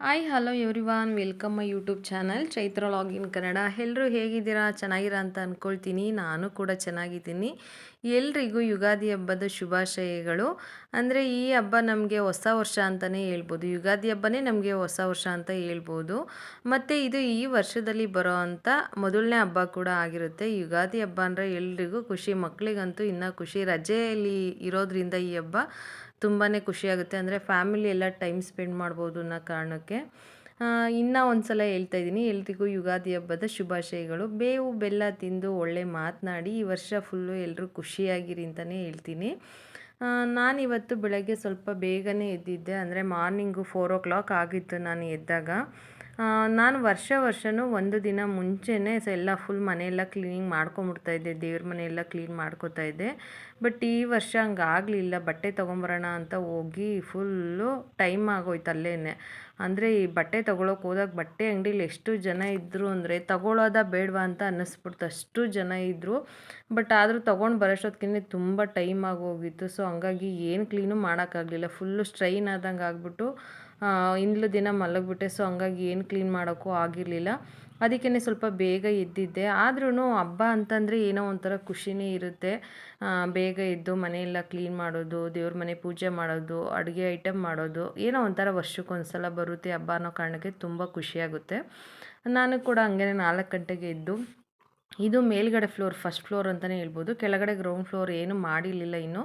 Hi hello everyone welcome my YouTube channel Chaitra login Kannada ಎಲ್ಲರೂ ಹೇಗಿದ್ದೀರಾ? ಚೆನ್ನಾಗಿರ ಅಂತ ಅಂದ್ಕೊಳ್ತೀನಿ ನಾನು ಕೂಡ ಚೆನ್ನಾಗಿದ್ದೀನಿ. ಎಲ್ರಿಗೂ ಯುಗಾದಿ ಹಬ್ಬದ ಶುಭಾಶಯಗಳು. ಅಂದರೆ ಈ ಹಬ್ಬ ನಮಗೆ ಹೊಸ ವರ್ಷ ಅಂತಲೇ ಹೇಳ್ಬೋದು. ಯುಗಾದಿ ಹಬ್ಬನೇ ನಮಗೆ ಹೊಸ ವರ್ಷ ಅಂತ ಹೇಳ್ಬೋದು. ಮತ್ತು ಇದು ಈ ವರ್ಷದಲ್ಲಿ ಬರೋ ಅಂಥ ಮೊದಲನೇ ಹಬ್ಬ ಕೂಡ ಆಗಿರುತ್ತೆ. ಯುಗಾದಿ ಹಬ್ಬ ಅಂದರೆ ಎಲ್ರಿಗೂ ಖುಷಿ. ಮಕ್ಕಳಿಗಂತೂ ಇನ್ನೂ ಖುಷಿ. ರಜೆಯಲ್ಲಿ ಇರೋದ್ರಿಂದ ಈ ಹಬ್ಬ ತುಂಬಾ ಖುಷಿಯಾಗುತ್ತೆ. ಅಂದರೆ ಫ್ಯಾಮಿಲಿ ಎಲ್ಲ ಟೈಮ್ ಸ್ಪೆಂಡ್ ಮಾಡ್ಬೋದು ಅನ್ನೋ ಕಾರಣಕ್ಕೆ. ಇನ್ನೂ ಒಂದು ಸಲ ಹೇಳ್ತಾ ಇದ್ದೀನಿ. ಎಲ್ರಿಗೂ ಯುಗಾದಿ ಹಬ್ಬದ ಶುಭಾಶಯಗಳು. ಬೇವು, ಬೆಲ್ಲ ತಿಂದು ಒಳ್ಳೆ ಮಾತನಾಡಿ. ಈ ವರ್ಷ ಫುಲ್ಲು ಎಲ್ಲರೂ ಖುಷಿಯಾಗಿರಿ ಅಂತಲೇ ಹೇಳ್ತೀನಿ. ನಾನಿವತ್ತು ಬೆಳಗ್ಗೆ ಸ್ವಲ್ಪ ಬೇಗನೆ ಎದ್ದಿದ್ದೆ. ಅಂದರೆ ಮಾರ್ನಿಂಗು ಫೋರ್ ಓ ಕ್ಲಾಕ್ ಆಗಿತ್ತು ನಾನು ಎದ್ದಾಗ. ನಾನು ವರ್ಷ ವರ್ಷವೂ ಒಂದು ದಿನ ಮುಂಚೆನೇ ಸೊ ಎಲ್ಲ ಫುಲ್ ಮನೆಯೆಲ್ಲ ಕ್ಲೀನಿಂಗ್ ಮಾಡ್ಕೊಂಬಿಡ್ತಾಯಿದ್ದೆ ದೇವ್ರ ಮನೆಯೆಲ್ಲ ಕ್ಲೀನ್ ಮಾಡ್ಕೋತಾ ಇದ್ದೆ. ಬಟ್ ಈ ವರ್ಷ ಹಂಗಾಗಲಿಲ್ಲ ಬಟ್ಟೆ ತೊಗೊಂಬರೋಣ ಅಂತ ಹೋಗಿ ಫುಲ್ಲು ಟೈಮ್ ಆಗೋಯ್ತು ಅಲ್ಲೇ ಅಂದರೆ ಈ ಬಟ್ಟೆ ತೊಗೊಳಕ್ಕೆ ಹೋದಾಗ ಬಟ್ಟೆ ಅಂಗಡೀಲಿ ಎಷ್ಟು ಜನ ಇದ್ದರು ಅಂದರೆ ತಗೊಳ್ಳೋದ ಬೇಡವಾ ಅಂತ ಅನ್ನಿಸ್ಬಿಡ್ತು. ಅಷ್ಟು ಜನ ಇದ್ದರು ಬಟ್ ಆದರೂ ತೊಗೊಂಡು ಬರೋಷ್ಟೊತ್ತಿಗೆ ತುಂಬ ಟೈಮ್ ಆಗೋಗಿತ್ತು. ಸೊ ಹಂಗಾಗಿ ಏನು ಕ್ಲೀನು ಮಾಡೋಕ್ಕಾಗಲಿಲ್ಲ. ಫುಲ್ಲು ಸ್ಟ್ರೈನ್ ಆದಂಗೆ ಆಗ್ಬಿಟ್ಟು ಇಂದ್ಲು ದಿನ ಮಲಗಿಬಿಟ್ಟೆ ಸೊ ಹಂಗಾಗಿ ಏನು ಕ್ಲೀನ್ ಮಾಡೋಕ್ಕೂ ಆಗಿರಲಿಲ್ಲ. ಅದಕ್ಕೇ ಸ್ವಲ್ಪ ಬೇಗ ಇದ್ದಿದ್ದೆ ಆದ್ರೂ ಹಬ್ಬ ಅಂತಂದರೆ ಏನೋ ಒಂಥರ ಖುಷಿನೇ ಇರುತ್ತೆ. ಬೇಗ ಎದ್ದು ಮನೆಯೆಲ್ಲ ಕ್ಲೀನ್ ಮಾಡೋದು, ದೇವ್ರ ಮನೆ ಪೂಜೆ ಮಾಡೋದು, ಅಡುಗೆ ಐಟಮ್ ಮಾಡೋದು, ಏನೋ ಒಂಥರ ವರ್ಷಕ್ಕೊಂದು ಸಲ ಬರುತ್ತೆ ಹಬ್ಬ ಅನ್ನೋ ಕಾರಣಕ್ಕೆ ತುಂಬ ಖುಷಿಯಾಗುತ್ತೆ ನಾನು ಕೂಡ ಹಂಗೆ ನಾಲ್ಕು ಗಂಟೆಗೆ ಇದ್ದು ಇದು ಮೇಲ್ಗಡೆ ಫ್ಲೋರ್ ಫಸ್ಟ್ ಫ್ಲೋರ್ ಅಂತಲೇ ಹೇಳ್ಬೋದು. ಕೆಳಗಡೆ ಗ್ರೌಂಡ್ ಫ್ಲೋರ್ ಏನು ಮಾಡಿರಲಿಲ್ಲ ಇನ್ನು.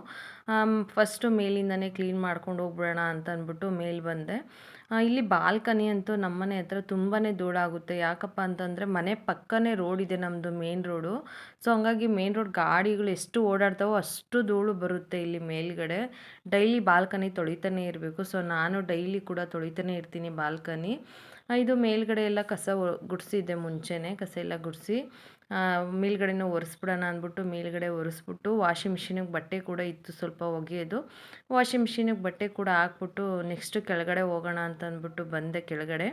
ಫಸ್ಟು ಮೇಲಿಂದನೇ ಕ್ಲೀನ್ ಮಾಡ್ಕೊಂಡು ಹೋಗ್ಬಿಡೋಣ ಅಂತ ಅಂದ್ಬಿಟ್ಟು ಮೇಲೆ ಬಂದೆ. ಇಲ್ಲಿ ಬಾಲ್ಕನಿ ಅಂತೂ ನಮ್ಮನೆ ಹತ್ರ ತುಂಬಾ ಧೂಳಾಗುತ್ತೆ ಯಾಕಪ್ಪ ಅಂತಂದರೆ ಮನೆ ಪಕ್ಕನೇ ರೋಡ್ ಇದೆ ನಮ್ಮದು ಮೇನ್ ರೋಡು ಸೊ ಹಂಗಾಗಿ ಮೇನ್ ರೋಡ್ ಗಾಡಿಗಳು ಎಷ್ಟು ಓಡಾಡ್ತಾವೋ ಅಷ್ಟು ಧೂಳು ಬರುತ್ತೆ ಇಲ್ಲಿ ಮೇಲ್ಗಡೆ. ಡೈಲಿ ಬಾಲ್ಕನಿ ತೊಳಿತಾನೆ ಇರಬೇಕು. ಸೊ ನಾನು ಡೈಲಿ ಕೂಡ ತೊಳಿತಾನೆ ಇರ್ತೀನಿ ಬಾಲ್ಕನಿ. ಇದು ಮೇಲ್ಗಡೆ ಎಲ್ಲ ಕಸ ಗುಡಿಸಿದ್ದೆ ಮುಂಚೆನೇ, ಕಸ ಎಲ್ಲ ಗುಡಿಸಿ. ಮೇಲ್ಗಡೆನೂ ಒರೆಸ್ಬಿಡೋಣ ಅಂದ್ಬಿಟ್ಟು ಮೇಲ್ಗಡೆ ಒರೆಸ್ಬಿಟ್ಟು ವಾಷಿಂಗ್ ಮಿಷಿನಿಗೆ ಬಟ್ಟೆ ಕೂಡ ಇತ್ತು ಸ್ವಲ್ಪ ಒಗೆಯೋದು. ವಾಷಿಂಗ್ ಮಿಷಿನಿಗೆ ಬಟ್ಟೆ ಕೂಡ ಹಾಕ್ಬಿಟ್ಟು ನೆಕ್ಸ್ಟ್ ಕೆಳಗಡೆ ಹೋಗೋಣ ಅಂತ ಅಂದ್ಬಿಟ್ಟು ಬಂದೆ ಕೆಳಗಡೆ.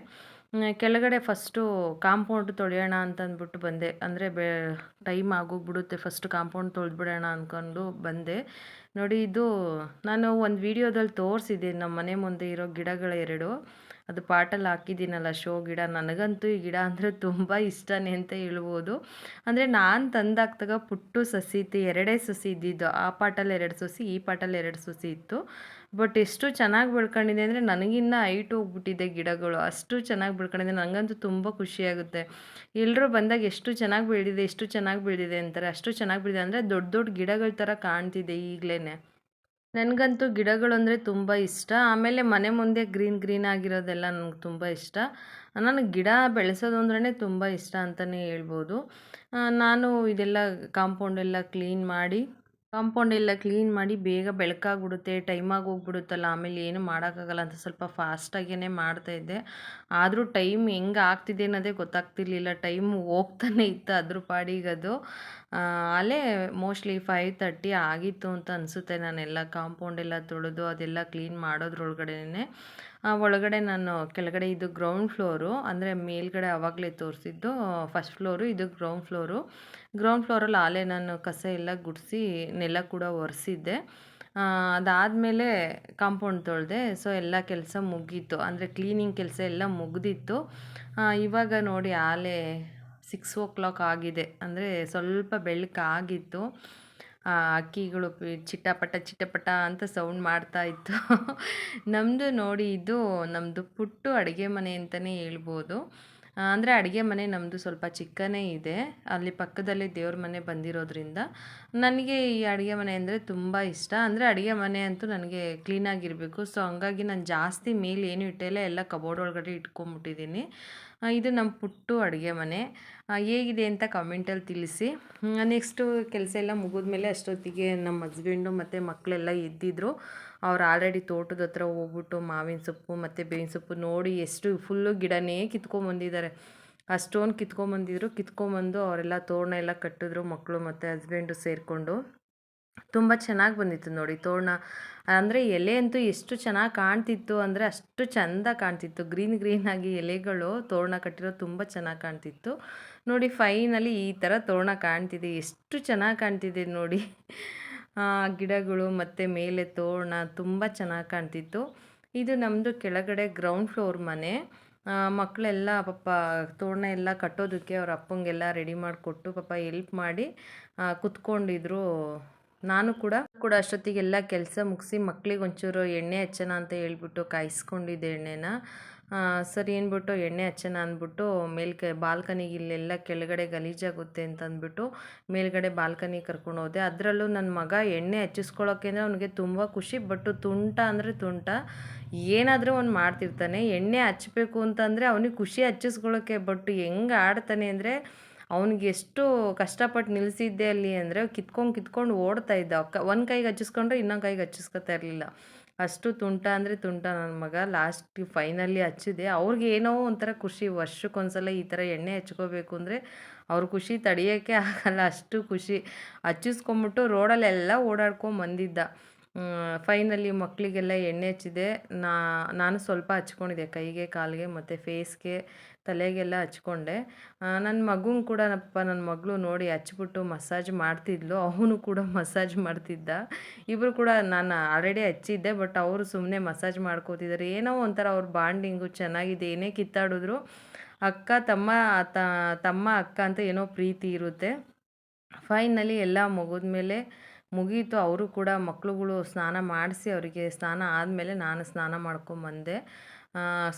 ಕೆಳಗಡೆ ಫಸ್ಟು ಕಾಂಪೌಂಡ್ ತೊಳೆಯೋಣ ಅಂತ ಅಂದ್ಬಿಟ್ಟು ಬಂದೆ. ಅಂದರೆ ಬೆ, ಟೈಮ್ ಆಗೋಗ್ಬಿಡುತ್ತೆ. ಫಸ್ಟ್ ಕಾಂಪೌಂಡ್ ತೊಳೆದ್ಬಿಡೋಣ ಅಂದ್ಕೊಂಡು ಬಂದೆ. ನೋಡಿ ಇದು ನಾನು ಒಂದು ವೀಡಿಯೋದಲ್ಲಿ ತೋರಿಸಿದ್ದೆ ನಮ್ಮ ಮನೆ ಮುಂದೆ ಇರೋ ಗಿಡಗಳ ಎರಡು ಅದು ಪಾಟಲ್ಲಿ ಹಾಕಿದ್ದೀನಲ್ಲ, ಶೋ ಗಿಡ. ನನಗಂತೂ ಈ ಗಿಡ ಅಂದರೆ ತುಂಬ ಇಷ್ಟನೇ ಅಂತ ಹೇಳ್ಬೋದು. ಅಂದರೆ ನಾನು ತಂದಾಕ್ದಾಗ ಪುಟ್ಟು ಸಸಿ ಇತ್ತು, ಎರಡೇ ಸಸಿ ಇದ್ದಿದ್ದು. ಆ ಪಾಟಲ್ಲಿ ಎರಡು ಸಸಿ, ಈ ಪಾಟಲ್ಲಿ ಎರಡು ಸಸಿ ಇತ್ತು. ಬಟ್ ಎಷ್ಟು ಚೆನ್ನಾಗಿ ಬೆಳ್ಕೊಂಡಿದೆ ಅಂದರೆ ನನಗಿನ್ನ ಹೈಟ್ ಹೋಗ್ಬಿಟ್ಟಿದೆ ಗಿಡಗಳು. ಅಷ್ಟು ಚೆನ್ನಾಗಿ ಬೆಳ್ಕೊಂಡಿದೆ. ನನಗಂತೂ ತುಂಬ ಖುಷಿಯಾಗುತ್ತೆ ಎಲ್ಲರೂ ಬಂದಾಗ ಎಷ್ಟು ಚೆನ್ನಾಗಿ ಬೆಳೆದಿದೆ, ಎಷ್ಟು ಚೆನ್ನಾಗಿ ಬೆಳೆದಿದೆ ಅಂತಾರೆ. ಅಷ್ಟು ಚೆನ್ನಾಗಿ ಬೆಳೆದಿದೆ ಅಂದರೆ ದೊಡ್ಡ ದೊಡ್ಡ ಗಿಡಗಳ ಥರ ಕಾಣ್ತಿದೆ ಈಗಲೇ ನನಗಂತೂ ಗಿಡಗಳು ಅಂದರೆ ತುಂಬ ಇಷ್ಟ. ಆಮೇಲೆ ಮನೆ ಮುಂದೆ ಗ್ರೀನ್ ಗ್ರೀನ್ ಆಗಿರೋದೆಲ್ಲ ನನಗೆ ತುಂಬ ಇಷ್ಟ. ನನಗೆ ಗಿಡ ಬೆಳೆಸೋದು ಅಂದ್ರೇ ತುಂಬ ಇಷ್ಟ ಅಂತಲೇ ಹೇಳ್ಬೋದು. ನಾನು ಇದೆಲ್ಲ ಕಾಂಪೌಂಡ್ ಎಲ್ಲ ಕ್ಲೀನ್ ಮಾಡಿ ಕಾಂಪೌಂಡ್ ಎಲ್ಲ ಕ್ಲೀನ್ ಮಾಡಿ ಬೇಗ ಬೆಳಕಾಗ್ಬಿಡುತ್ತೆ ಟೈಮಾಗಿ ಹೋಗ್ಬಿಡುತ್ತಲ್ಲ, ಆಮೇಲೆ ಏನು ಮಾಡೋಕ್ಕಾಗಲ್ಲ ಅಂತ ಸ್ವಲ್ಪ ಫಾಸ್ಟಾಗೇ ಮಾಡ್ತಾಯಿದ್ದೆ ಆದರೂ ಟೈಮ್ ಹೆಂಗೆ ಆಗ್ತಿದೆ ಅನ್ನೋದೇ ಗೊತ್ತಾಗ್ತಿರ್ಲಿಲ್ಲ. ಟೈಮ್ ಹೋಗ್ತಾನೆ ಇತ್ತು ಅದ್ರ ಪಾಡಿಗದು. ಅಲ್ಲೇ ಮೋಸ್ಟ್ಲಿ ಫೈವ್ ತರ್ಟಿ ಆಗಿತ್ತು ಅಂತ ಅನಿಸುತ್ತೆ. ನಾನೆಲ್ಲ ಕಾಂಪೌಂಡ್ ಎಲ್ಲ ತೊಳೆದು ಅದೆಲ್ಲ ಕ್ಲೀನ್ ಮಾಡೋದ್ರೊಳಗಡೆನೇ. ಒಳಗಡೆ ನಾನು ಕೆಳಗಡೆ ಇದು ಗ್ರೌಂಡ್ ಫ್ಲೋರು ಅಂದರೆ ಮೇಲ್ಗಡೆ ಆವಾಗಲೇ ತೋರಿಸಿದ್ದು ಫಸ್ಟ್ ಫ್ಲೋರು ಇದು ಗ್ರೌಂಡ್ ಫ್ಲೋರು ಗ್ರೌಂಡ್ ಫ್ಲೋರಲ್ಲಿ ಆಲೆ ನಾನು ಕಸ ಎಲ್ಲ ಗುಡಿಸಿ, ನೆಲ ಕೂಡ ಒರೆಸಿದ್ದೆ. ಅದಾದಮೇಲೆ ಕಾಂಪೌಂಡ್ ತೊಳೆದೆ ಸೊ ಎಲ್ಲ ಕೆಲಸ ಮುಗೀತು. ಅಂದರೆ ಕ್ಲೀನಿಂಗ್ ಕೆಲಸ ಎಲ್ಲ ಮುಗಿದಿತ್ತು. ಇವಾಗ ನೋಡಿ ಆಲೆ ಸಿಕ್ಸ್ ಓ ಕ್ಲಾಕ್ ಆಗಿದೆ. ಅಂದರೆ ಸ್ವಲ್ಪ ಬೆಳಕಾಗಿತ್ತು. ಅಕ್ಕಿಗಳು ಚಿಟಪಟ ಚಿಟಪಟ ಅಂತ ಸೌಂಡ್ ಮಾಡ್ತಾ ಇತ್ತು. ನಮ್ಮದು ನೋಡಿ ಇದು ನಮ್ಮದು ಪುಟ್ಟು ಅಡುಗೆ ಮನೆ ಅಂತಲೇ ಹೇಳ್ಬೋದು. ಅಂದರೆ ಅಡುಗೆ ಮನೆ ನಮ್ಮದು ಸ್ವಲ್ಪ ಚಿಕ್ಕನೇ ಇದೆ. ಅಲ್ಲಿ ಪಕ್ಕದಲ್ಲೇ ದೇವ್ರ ಮನೆ ಬಂದಿರೋದ್ರಿಂದ ನನಗೆ ಈ ಅಡುಗೆ ಮನೆ ಅಂದರೆ ತುಂಬ ಇಷ್ಟ. ಅಂದರೆ ಅಡುಗೆ ಮನೆ ಅಂತೂ ನನಗೆ ಕ್ಲೀನಾಗಿರಬೇಕು ಸೊ ಹಂಗಾಗಿ ನಾನು ಜಾಸ್ತಿ ಮೇಲೆ ಏನು ಇಟ್ಟಿಲ್ಲ ಎಲ್ಲ ಕಬೋರ್ಡ್ ಒಳಗಡೆ ಇಟ್ಕೊಂಬಿಟ್ಟಿದ್ದೀನಿ ಇದು ನಮ್ಮ ಪುಟ್ಟು ಅಡುಗೆ ಮನೆ. ಹೇಗಿದೆ ಅಂತ ಕಮೆಂಟಲ್ಲಿ ತಿಳಿಸಿ. ನೆಕ್ಸ್ಟು ಕೆಲಸ ಎಲ್ಲ ಮುಗಿದ್ಮೇಲೆ ಅಷ್ಟೊತ್ತಿಗೆ ನಮ್ಮ ಹಸ್ಬೆಂಡು ಮತ್ತು ಮಕ್ಕಳೆಲ್ಲ ಇದ್ದಿದ್ರು ಅವ್ರು ಆಲ್ರೆಡಿ ತೋಟದ ಹತ್ರ ಹೋಗ್ಬಿಟ್ಟು ಮಾವಿನ ಸೊಪ್ಪು ಮತ್ತು ಬೇವಿನ ಸೊಪ್ಪು ನೋಡಿ ಎಷ್ಟು ಫುಲ್ಲು ಗಿಡನೇ ಕಿತ್ಕೊಂಬಂದಿದ್ದಾರೆ ಅಷ್ಟೊಂದು ಕಿತ್ಕೊಂಬಂದಿದ್ರು ಕಿತ್ಕೊಂಬಂದು ಅವರೆಲ್ಲ ತೋರಣ ಎಲ್ಲ ಕಟ್ಟಿದ್ರು ಮಕ್ಕಳು ಮತ್ತು ಹಸ್ಬೆಂಡು ಸೇರಿಕೊಂಡು. ತುಂಬ ಚೆನ್ನಾಗಿ ಬಂದಿತ್ತು ನೋಡಿ ತೋರಣ. ಅಂದರೆ ಎಲೆ ಅಂತೂ ಎಷ್ಟು ಚೆನ್ನಾಗಿ ಕಾಣ್ತಿತ್ತು ಅಂದರೆ ಅಷ್ಟು ಚೆಂದ ಕಾಣ್ತಿತ್ತು. ಗ್ರೀನ್ ಗ್ರೀನಾಗಿ ಎಲೆಗಳು ತೋರಣ ಕಟ್ಟಿರೋ ತುಂಬ ಚೆನ್ನಾಗಿ ಕಾಣ್ತಿತ್ತು. ನೋಡಿ ಫೈನಲಿ ಈ ಥರ ತೋರಣ ಕಾಣ್ತಿದೆ. ಎಷ್ಟು ಚೆನ್ನಾಗಿ ಕಾಣ್ತಿದೆ ನೋಡಿ. ಗಿಡಗಳು ಮತ್ತು ಮೇಲೆ ತೋರಣ ತುಂಬ ಚೆನ್ನಾಗಿ ಕಾಣ್ತಿತ್ತು. ಇದು ನಮ್ಮದು ಕೆಳಗಡೆ ಗ್ರೌಂಡ್ ಫ್ಲೋರ್ ಮನೆ. ಮಕ್ಕಳೆಲ್ಲ ಪಾಪ ತೋರಣ ಎಲ್ಲ ಕಟ್ಟೋದಕ್ಕೆ ಅವ್ರ ಅಪ್ಪಂಗೆಲ್ಲ ರೆಡಿ ಮಾಡಿಕೊಟ್ಟು ಪಾಪ ಎಲ್ಪ್ ಮಾಡಿ ಕುತ್ಕೊಂಡಿದ್ರು. ನಾನು ಕೂಡ ಕೂಡ ಅಷ್ಟೊತ್ತಿಗೆಲ್ಲ ಕೆಲಸ ಮುಗಿಸಿ ಮಕ್ಕಳಿಗೆ ಒಂಚೂರು ಎಣ್ಣೆ ಹಚ್ಚೋಣ ಅಂತ ಹೇಳ್ಬಿಟ್ಟು ಕಾಯಿಸ್ಕೊಂಡಿದ್ದೆ ಎಣ್ಣೆನ. ಸರಿ ಏನ್ಬಿಟ್ಟು ಎಣ್ಣೆ ಹಚ್ಚೋಣ ಅಂದ್ಬಿಟ್ಟು ಮೇಲ್ಕೆ ಬಾಲ್ಕನಿಗೆ ಇಲ್ಲೆಲ್ಲ ಕೆಳಗಡೆ ಗಲೀಜಾಗುತ್ತೆ ಅಂತ ಅಂದ್ಬಿಟ್ಟು ಮೇಲ್ಗಡೆ ಬಾಲ್ಕನಿಗೆ ಕರ್ಕೊಂಡು ಹೋದೆ. ಅದರಲ್ಲೂ ನನ್ನ ಮಗ ಎಣ್ಣೆ ಹಚ್ಚಿಸ್ಕೊಳ್ಳೋಕೆ ಅಂದರೆ ಅವನಿಗೆ ತುಂಬ ಖುಷಿ ಬಟ್ಟು ತುಂಟ ಅಂದರೆ ತುಂಟ. ಏನಾದರೂ ಅವ್ನು ಮಾಡ್ತಿರ್ತಾನೆ. ಎಣ್ಣೆ ಹಚ್ಚಬೇಕು ಅಂತಂದರೆ ಅವನಿಗೆ ಖುಷಿ ಹಚ್ಚಿಸ್ಕೊಳ್ಳೋಕೆ ಬಟ್ ಹೆಂಗೆ ಆಡ್ತಾನೆ ಅಂದರೆ ಅವ್ನಿಗೆ ಎಷ್ಟು ಕಷ್ಟಪಟ್ಟು ನಿಲ್ಲಿಸಿದ್ದೆ ಅಲ್ಲಿ ಅಂದರೆ ಕಿತ್ಕೊಂಡು ಕಿತ್ಕೊಂಡು ಓಡ್ತಾ ಇದ್ದ. ಒಂದು ಕೈಗೆ ಹಚ್ಚಿಸ್ಕೊಂಡ್ರೆ ಇನ್ನೊಂದು ಕೈಗೆ ಹಚ್ಚಿಸ್ಕೊತಾ ಇರಲಿಲ್ಲ. ಅಷ್ಟು ತುಂಟ ಅಂದರೆ ತುಂಟ ನನ್ನ ಮಗ. ಲಾಸ್ಟ್ ಫೈನಲಿ ಹಚ್ಚಿದೆ. ಅವ್ರಿಗೆ ಏನೋ ಒಂಥರ ಖುಷಿ. ವರ್ಷಕ್ಕೊಂದ್ಸಲ ಈ ಥರ ಎಣ್ಣೆ ಹಚ್ಕೋಬೇಕು ಅಂದರೆ ಅವ್ರ ಖುಷಿ ತಡೆಯೋಕ್ಕೆ ಆಗಲ್ಲ. ಅಷ್ಟು ಖುಷಿ. ಹಚ್ಚಿಸ್ಕೊಂಬಿಟ್ಟು ರೋಡಲ್ಲೆಲ್ಲ ಓಡಾಡ್ಕೊಂಡು ಬಂದಿದ್ದ. ಫೈನಲಿ ಮಕ್ಕಳಿಗೆಲ್ಲ ಎಣ್ಣೆ ಹಚ್ಚಿದೆ. ನಾ, ನಾನು ಸ್ವಲ್ಪ ಹಚ್ಕೊಂಡಿದ್ದೆ, ಕೈಗೆ, ಕಾಲಿಗೆ ಮತ್ತು ಫೇಸ್ಗೆ ತಲೆಗೆಲ್ಲ ಹಚ್ಕೊಂಡೆ. ನನ್ನ ಮಗುಂಗೆ ಕೂಡ ನಪ್ಪ ನನ್ನ ಮಗಳು ನೋಡಿ ಹಚ್ಬಿಟ್ಟು ಮಸಾಜ್ ಮಾಡ್ತಿದ್ಲು. ಅವನು ಕೂಡ ಮಸಾಜ್ ಮಾಡ್ತಿದ್ದ. ಇಬ್ಬರು ಕೂಡ ನಾನು ಆಲ್ರೆಡಿ ಹಚ್ಚಿದ್ದೆ ಬಟ್ ಅವರು ಸುಮ್ಮನೆ ಮಸಾಜ್ ಮಾಡ್ಕೋತಿದ್ದಾರೆ ಏನೋ ಒಂಥರ ಅವ್ರ ಬಾಂಡಿಂಗು ಚೆನ್ನಾಗಿದೆ. ಏನೇ ಕಿತ್ತಾಡಿದ್ರು ಅಕ್ಕ, ತಮ್ಮ ತಮ್ಮ ಅಕ್ಕ ಅಂತ ಏನೋ ಪ್ರೀತಿ ಇರುತ್ತೆ. ಫೈನಲಿ ಎಲ್ಲ ಮುಗಿದ್ಮೇಲೆ ಮುಗೀತು, ಅವರು ಕೂಡ ಮಕ್ಕಳುಗಳು ಸ್ನಾನ ಮಾಡಿಸಿ ಅವರಿಗೆ ಸ್ನಾನ ಆದಮೇಲೆ ನಾನು ಸ್ನಾನ ಮಾಡ್ಕೊಂಬಂದೆ.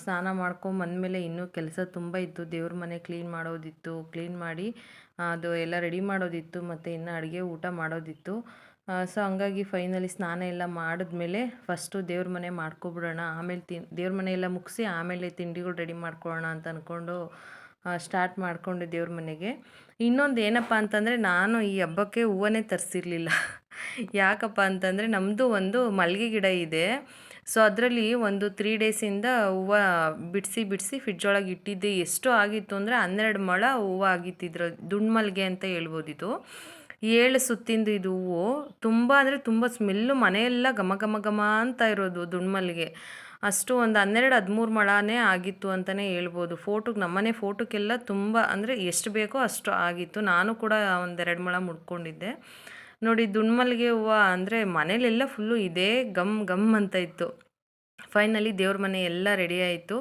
ಸ್ನಾನ ಮಾಡ್ಕೊಂಬಂದಮೇಲೆ ಇನ್ನೂ ಕೆಲಸ ತುಂಬ ಇತ್ತು. ದೇವ್ರ ಮನೆ ಕ್ಲೀನ್ ಮಾಡೋದಿತ್ತು, ಕ್ಲೀನ್ ಮಾಡಿ ಅದು ಎಲ್ಲ ರೆಡಿ ಮಾಡೋದಿತ್ತು ಮತ್ತು ಇನ್ನು ಅಡುಗೆ ಊಟ ಮಾಡೋದಿತ್ತು. ಸೊ ಹಂಗಾಗಿ ಫೈನಲಿ ಸ್ನಾನ ಎಲ್ಲ ಮಾಡಿದ್ಮೇಲೆ ಫಸ್ಟು ದೇವ್ರ ಮನೆ ಮಾಡ್ಕೊಬಿಡೋಣ, ಆಮೇಲೆ ತಿನ್, ದೇವ್ರ ಮನೆ ಎಲ್ಲ ಮುಗಿಸಿ ಆಮೇಲೆ ತಿಂಡಿಗಳು ರೆಡಿ ಮಾಡ್ಕೊಳ್ಳೋಣ ಅಂತ ಅಂದ್ಕೊಂಡು ಸ್ಟಾರ್ಟ್ ಮಾಡಿಕೊಂಡೆ ದೇವ್ರ ಮನೆಗೆ. ಇನ್ನೊಂದು ಏನಪ್ಪ ಅಂತಂದರೆ ನಾನು ಈ ಹಬ್ಬಕ್ಕೆ ಹೂವನ್ನೇ ತರಿಸಿರ್ಲಿಲ್ಲ. ಯಾಕಪ್ಪ ಅಂತಂದರೆ ನಮ್ಮದು ಒಂದು ಮಲ್ಲಿಗೆ ಗಿಡ ಇದೆ. ಸೊ ಅದರಲ್ಲಿ ಒಂದು ತ್ರೀ ಡೇಸಿಂದ ಹೂವು ಬಿಡಿಸಿ ಬಿಡಿಸಿ ಫ್ರಿಡ್ಜ್ ಒಳಗೆ ಇಟ್ಟಿದ್ದೆ. ಎಷ್ಟು ಆಗಿತ್ತು ಅಂದರೆ ಹನ್ನೆರಡು ಮೊಳ ಹೂವು ಆಗಿತ್ತು ಇದ್ರ ದುಂಡು ಮಲ್ಲಿಗೆ ಅಂತ ಇದು. ಏಳು ಸುತ್ತಿಂದು ಇದು ಹೂವು. ತುಂಬ ಅಂದರೆ ತುಂಬ ಸ್ಮೆಲ್ಲು ಮನೆಯೆಲ್ಲ ಘಮ ಘಮ ಘಮ ಅಂತ ಇರೋದು ದುಂಡು ಮಲ್ಲಿಗೆ. ಅಷ್ಟು ಒಂದು ಹನ್ನೆರಡು ಹದಿಮೂರು ಮೊಳನೇ ಆಗಿತ್ತು ಅಂತಲೇ ಹೇಳ್ಬೋದು. ಫೋಟೋಗೆ ನಮ್ಮನೆ ಫೋಟೋಕ್ಕೆಲ್ಲ ತುಂಬ ಅಂದರೆ ಎಷ್ಟು ಬೇಕೋ ಅಷ್ಟು ಆಗಿತ್ತು. ನಾನು ಕೂಡ ಒಂದೆರಡು ಮೊಳ ಮುಡ್ಕೊಂಡಿದ್ದೆ. ನೋಡಿ ದುಂಡ್ಮಲ್ಲಿಗೆ ಹೂವು ಅಂದರೆ ಮನೇಲೆಲ್ಲ ಫುಲ್ಲು ಇದೇ ಗಮ್ ಗಮ್ ಅಂತ ಇತ್ತು. ಫೈನಲಿ ದೇವ್ರ ಮನೆ ಎಲ್ಲ ರೆಡಿ ಆಯಿತು.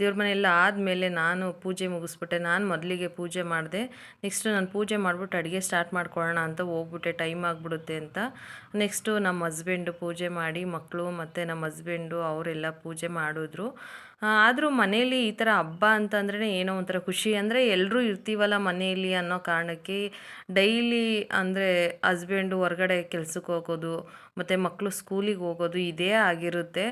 ದೇವ್ರ ಮನೆ ಎಲ್ಲ ಆದಮೇಲೆ ನಾನು ಪೂಜೆ ಮುಗಿಸ್ಬಿಟ್ಟೆ. ನಾನು ಮೊದಲಿಗೆ ಪೂಜೆ ಮಾಡಿದೆ. ನೆಕ್ಸ್ಟು ನಾನು ಪೂಜೆ ಮಾಡಿಬಿಟ್ಟು ಅಡುಗೆ ಸ್ಟಾರ್ಟ್ ಮಾಡ್ಕೊಳ್ಳೋಣ ಅಂತ ಹೋಗ್ಬಿಟ್ಟೆ. ಟೈಮ್ ಆಗಿಬಿಡುತ್ತೆ ಅಂತ. ನೆಕ್ಸ್ಟು ನಮ್ಮ ಹಸ್ಬೆಂಡು ಪೂಜೆ ಮಾಡಿ ಮಕ್ಕಳು ಮತ್ತು ನಮ್ಮ ಹಸ್ಬೆಂಡು ಅವರೆಲ್ಲ ಪೂಜೆ ಮಾಡಿದ್ರು. ಆದರೂ ಮನೆಯಲ್ಲಿ ಈ ಥರ ಹಬ್ಬ ಅಂತಂದ್ರೆ ಏನೋ ಒಂಥರ ಖುಷಿ. ಅಂದರೆ ಎಲ್ಲರೂ ಇರ್ತೀವಲ್ಲ ಮನೆಯಲ್ಲಿ ಅನ್ನೋ ಕಾರಣಕ್ಕೆ. ಡೈಲಿ ಅಂದರೆ ಹಸ್ಬೆಂಡು ಹೊರಗಡೆ ಕೆಲ್ಸಕ್ಕೆ ಹೋಗೋದು, ಮತ್ತು ಮಕ್ಕಳು ಸ್ಕೂಲಿಗೆ ಹೋಗೋದು ಇದೇ ಆಗಿರುತ್ತೆ.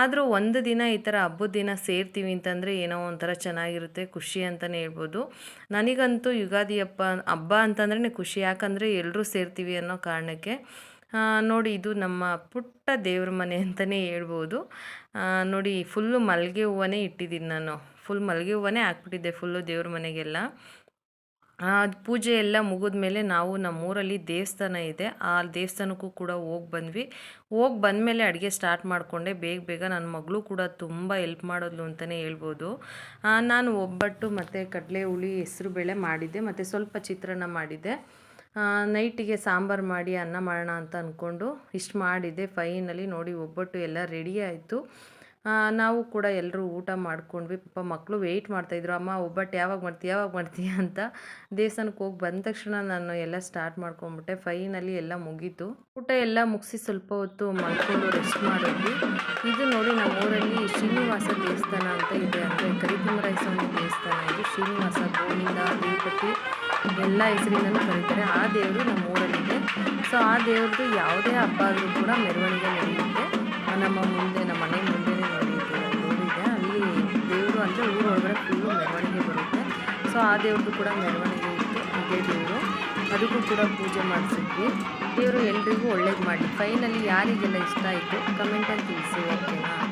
ಆದರೂ ಒಂದು ದಿನ ಈ ಥರ ಹಬ್ಬದ ದಿನ ಸೇರ್ತೀವಿ ಅಂತಂದರೆ ಏನೋ ಒಂಥರ ಚೆನ್ನಾಗಿರುತ್ತೆ, ಖುಷಿ ಅಂತಲೇ ಹೇಳ್ಬೋದು. ನನಗಂತೂ ಯುಗಾದಿ ಹಬ್ಬ ಹಬ್ಬ ಅಂತಂದ್ರೆ ಖುಷಿ. ಯಾಕಂದರೆ ಎಲ್ಲರೂ ಸೇರ್ತೀವಿ ಅನ್ನೋ ಕಾರಣಕ್ಕೆ. ನೋಡಿ ಇದು ನಮ್ಮ ಪುಟ್ಟ ದೇವ್ರ ಮನೆ ಅಂತಲೇ ಹೇಳ್ಬೋದು. ನೋಡಿ ಫುಲ್ಲು ಮಲ್ಲಿಗೆ ಹೂವನೇ ಇಟ್ಟಿದ್ದೀನಿ ನಾನು. ಫುಲ್ ಮಲ್ಲಿಗೆ ಹೂವನೇ ಹಾಕ್ಬಿಟ್ಟಿದ್ದೆ ಫುಲ್ಲು ದೇವ್ರ ಮನೆಗೆಲ್ಲ. ಪೂಜೆ ಎಲ್ಲ ಮುಗಿದ್ಮೇಲೆ ನಾವು ನಮ್ಮೂರಲ್ಲಿ ದೇವಸ್ಥಾನ ಇದೆ. ಆ ದೇವಸ್ಥಾನಕ್ಕೂ ಕೂಡ ಹೋಗಿ ಬಂದ್ವಿ. ಹೋಗಿ ಬಂದಮೇಲೆ ಅಡುಗೆ ಸ್ಟಾರ್ಟ್ ಮಾಡಿಕೊಂಡೆ. ಬೇಗ ಬೇಗ ನನ್ನ ಮಗಳು ಕೂಡ ತುಂಬ ಹೆಲ್ಪ್ ಮಾಡೋದ್ಲು ಅಂತಲೇ ಹೇಳ್ಬೋದು. ನಾನು ಒಬ್ಬಟ್ಟು ಮತ್ತು ಕಡಲೆ ಹುಳಿ ಹೆಸರು ಬೇಳೆ ಮಾಡಿದ್ದೆ. ಮತ್ತು ಸ್ವಲ್ಪ ಚಿತ್ರಾನ್ನ ಮಾಡಿದ್ದೆ. ನೈಟಿಗೆ ಸಾಂಬಾರು ಮಾಡಿ ಅನ್ನ ಮಾಡೋಣ ಅಂತ ಅಂದ್ಕೊಂಡು ಇಷ್ಟು ಮಾಡಿದ್ದೆ. ಫೈನಲಿ ನೋಡಿ ಒಬ್ಬಟ್ಟು ಎಲ್ಲ ರೆಡಿ ಆಯಿತು. ನಾವು ಕೂಡ ಎಲ್ಲರೂ ಊಟ ಮಾಡ್ಕೊಂಡ್ವಿ. ಪಾಪ ಮಕ್ಕಳು ವೆಯ್ಟ್ ಮಾಡ್ತಾಯಿದ್ರು ಅಮ್ಮ, ಒಬ್ಬಟ್ಟು ಯಾವಾಗ ಮಾಡ್ತೀಯ ಯಾವಾಗ ಮಾಡ್ತೀಯ ಅಂತ ದೇವಸ್ಥಾನಕ್ಕೆ ಹೋಗಿ ಬಂದ ತಕ್ಷಣ ನಾನು ಎಲ್ಲ ಸ್ಟಾರ್ಟ್ ಮಾಡ್ಕೊಂಬಿಟ್ಟೆ. ಫೈನಲಿ ಎಲ್ಲ ಮುಗೀತು. ಊಟ ಎಲ್ಲ ಮುಗಿಸಿ ಸ್ವಲ್ಪ ಹೊತ್ತು ಮಲ್ಕೊಂಡು ರೆಸ್ಟ್ ಮಾಡಿದ್ವಿ. ಇದು ನೋಡಿ ನಮ್ಮ ಊರಲ್ಲಿ ಶ್ರೀನಿವಾಸ ದೇವಸ್ಥಾನ ಅಂತ ಇದೆ. ಅಂದರೆ ಕರಿತಿಮರಾಯ ಸ್ವಾಮಿ ದೇವಸ್ಥಾನ ಇದು. ಶ್ರೀನಿವಾಸ ಗೋವಿಂದ ಎಲ್ಲ ಹೆಸರಿನೂ ಕರೀತಾರೆ ಆ ದೇವರು ನಮ್ಮ ಊರಲ್ಲಿದೆ. ಸೊ ಆ ದೇವ್ರದ್ದು ಯಾವುದೇ ಹಬ್ಬ ಆದರೂ ಕೂಡ ಮೆರವಣಿಗೆ ನಡೆಯುತ್ತೆ. ನಮ್ಮ ಮುಂದೆ, ನಮ್ಮ ಮನೆ ಮುಂದೆನೇ ನಡೆಯುತ್ತೆ ಊರಿದೆ ಅಲ್ಲಿ ದೇವರು ಅಂದರೆ ಊರೊಳಗಡೆ ಫುಲ್ಲು ಮೆರವಣಿಗೆ ಬರುತ್ತೆ. ಸೊ ಆ ದೇವ್ರದ್ದು ಕೂಡ ಮೆರವಣಿಗೆ ಇತ್ತು ಅದೇ ದೇವರು. ಅದಕ್ಕೂ ಕೂಡ ಪೂಜೆ ಮಾಡಿಸಿದ್ವಿ. ದೇವರು ಎಲ್ರಿಗೂ ಒಳ್ಳೇದು ಮಾಡಿ ಫೈನಲಿ ಯಾರಿಗೆಲ್ಲ ಇಷ್ಟ ಆಯಿತು ಕಮೆಂಟಲ್ಲಿ ತಿಳಿಸಿ ಓಕೆನಾ